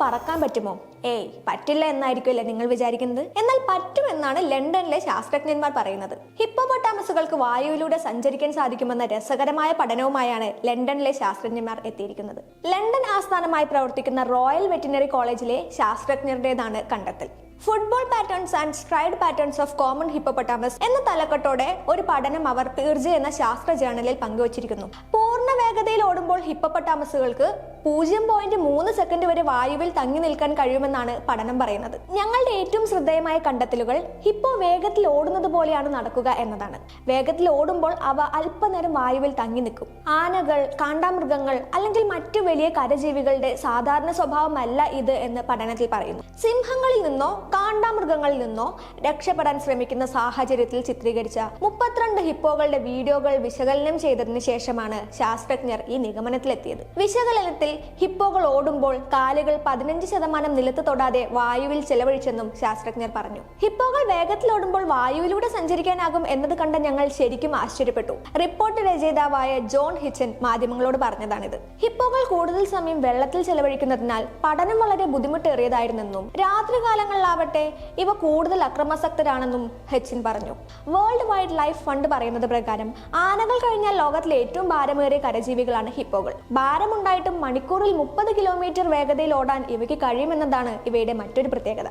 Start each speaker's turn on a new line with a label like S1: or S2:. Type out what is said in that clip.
S1: പറക്കാൻ പറ്റുമോ? ഏയ് പറ്റില്ല എന്നായിരിക്കുമല്ലേ നിങ്ങൾ വിചാരിക്കുന്നത്? എന്നാൽ പറ്റുമെന്നാണ് ലണ്ടനിലെ ശാസ്ത്രജ്ഞന്മാർ പറയുന്നത്. ഹിപ്പോപൊട്ടാമസുകൾക്ക് വായുവിലൂടെ സഞ്ചരിക്കാൻ സാധിക്കുമെന്ന രസകരമായ പഠനവുമായാണ് ലണ്ടനിലെ ശാസ്ത്രജ്ഞന്മാർ എത്തിയിരിക്കുന്നത്. ലണ്ടൻ ആസ്ഥാനമായി പ്രവർത്തിക്കുന്ന റോയൽ വെറ്റിനറി കോളേജിലെ ശാസ്ത്രജ്ഞരുടേതാണ് കണ്ടെത്തൽ. Football patterns and stride patterns of common hippopotamus എന്ന തലക്കെട്ടോടെ ഒരു പഠനം അവർ പീർജ എന്ന ശാസ്ത്ര ജേണലിൽ പങ്കുവച്ചിരിക്കുന്നു. പൂർണ വേഗതയിൽ ഓടുമ്പോൾ ഹിപ്പപ്പട്ടാമസുകൾക്ക് പൂജ്യം പോയിന്റ് മൂന്ന് സെക്കൻഡ് വരെ വായുവിൽ തങ്ങി നിൽക്കാൻ കഴിയുമെന്നാണ് പഠനം പറയുന്നത്. ഞങ്ങളുടെ ഏറ്റവും ശ്രദ്ധേയമായ കണ്ടെത്തലുകൾ ഹിപ്പോ വേഗത്തിൽ ഓടുന്നത് പോലെയാണ് നടക്കുക എന്നതാണ്. വേഗത്തിൽ ഓടുമ്പോൾ അവ അല്പനേരം വായുവിൽ തങ്ങി നിൽക്കും. ആനകൾ കാണ്ടാമൃഗങ്ങൾ അല്ലെങ്കിൽ മറ്റു വലിയ കരജീവികളുടെ സാധാരണ സ്വഭാവമല്ല ഇത് എന്ന് പഠനത്തിൽ പറയുന്നു. സിംഹങ്ങളിൽ നിന്നോ കാണ്ടാമൃഗങ്ങളിൽ നിന്നോ രക്ഷപ്പെടാൻ ശ്രമിക്കുന്ന സാഹചര്യത്തിൽ ചിത്രീകരിച്ച മുപ്പത്തിരണ്ട് ഹിപ്പോകളുടെ വീഡിയോകൾ വിശകലനം ചെയ്തതിനു ശേഷമാണ് ശാസ്ത്രജ്ഞർ ഈ നിഗമനത്തിലെത്തിയത് വിശകലനത്തിൽ ഹിപ്പോകൾ ഓടുമ്പോൾ കാലുകൾ പതിനഞ്ച് ശതമാനം നിലത്ത് തൊടാതെ വായുവിൽ ചെലവഴിച്ചെന്നും ശാസ്ത്രജ്ഞർ പറഞ്ഞു. ഹിപ്പോകൾ വേഗത്തിലോടുമ്പോൾ വായുവിലൂടെ സഞ്ചരിക്കാനാകും എന്നത് കണ്ട ഞങ്ങൾ ശരിക്കും ആശ്ചര്യപ്പെട്ടു. റിപ്പോർട്ട് രചയിതാവായ ജോൺ ഹിച്ചൻ മാധ്യമങ്ങളോട് പറഞ്ഞതാണിത്. ഹിപ്പോകൾ കൂടുതൽ സമയം വെള്ളത്തിൽ ചെലവഴിക്കുന്നതിനാൽ പഠനം വളരെ ബുദ്ധിമുട്ടേറിയതായിരുന്നെന്നും രാത്രികാലങ്ങളിലാവട്ടെ ഇവ കൂടുതൽ അക്രമാസക്തരാണെന്നും ഹെച്ചിൻ പറഞ്ഞു. വേൾഡ് വൈഡ് ലൈഫ് ഫണ്ട് പറയുന്നത് പ്രകാരം ആനകൾ കഴിഞ്ഞാൽ ലോകത്തിലെ ഏറ്റവും ഭാരമേറിയ കരജീവികളാണ് ഹിപ്പോകൾ ഭാരമുണ്ടായിട്ടും മണിക്കൂറിൽ മുപ്പത് കിലോമീറ്റർ വേഗതയിൽ ഓടാൻ ഇവയ്ക്ക് കഴിയുമെന്നതാണ് ഇവയുടെ മറ്റൊരു പ്രത്യേകത.